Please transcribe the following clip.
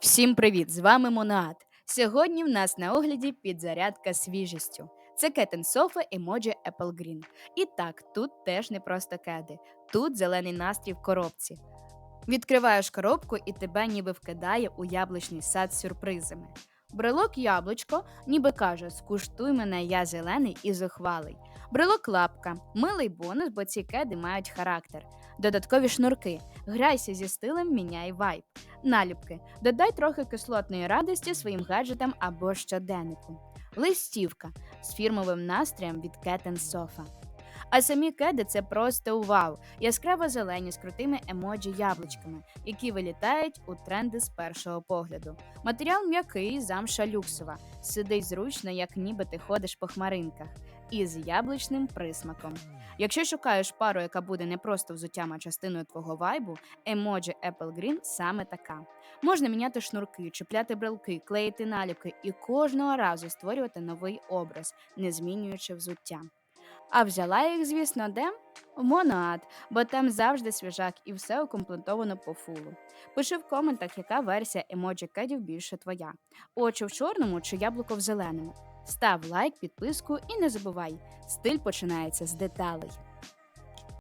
Всім привіт! З вами Монад. Сьогодні в нас на огляді підзарядка свіжістю. Це кетен софа емоджі Apple Green. І так, тут теж не просто кеди. Тут зелений настрій в коробці. Відкриваєш коробку і тебе ніби вкидає у яблучний сад з сюрпризами. Брелок яблучко ніби каже: скуштуй мене, я зелений і зухвалий. Брелок лапка, милий бонус, бо ці кеди мають характер. Додаткові шнурки. Грайся зі стилем, міняй вайб. Наліпки. Додай трохи кислотної радості своїм гаджетам або щоденнику. Листівка з фірмовим настроєм від Cat Sofa. А самі кеди це просто вау! Яскраво зелені з крутими емоджі яблучками, які вилітають у тренди з першого погляду. Матеріал м'який, замша люксова, сидить зручно, як ніби ти ходиш по хмаринках, і з яблучним присмаком. Якщо шукаєш пару, яка буде не просто взуттям, а частиною твого вайбу, емоджі Apple Green саме така. Можна міняти шнурки, чіпляти брелки, клеїти наліпки і кожного разу створювати новий образ, не змінюючи взуття. А взяла їх, звісно, де? Монад, бо там завжди свіжак і все укомплектовано по фулу. Пиши в коментах, яка версія емоджі кедів більше твоя. Очі в чорному чи яблуко в зеленому. Став лайк, підписку і не забувай, стиль починається з деталей.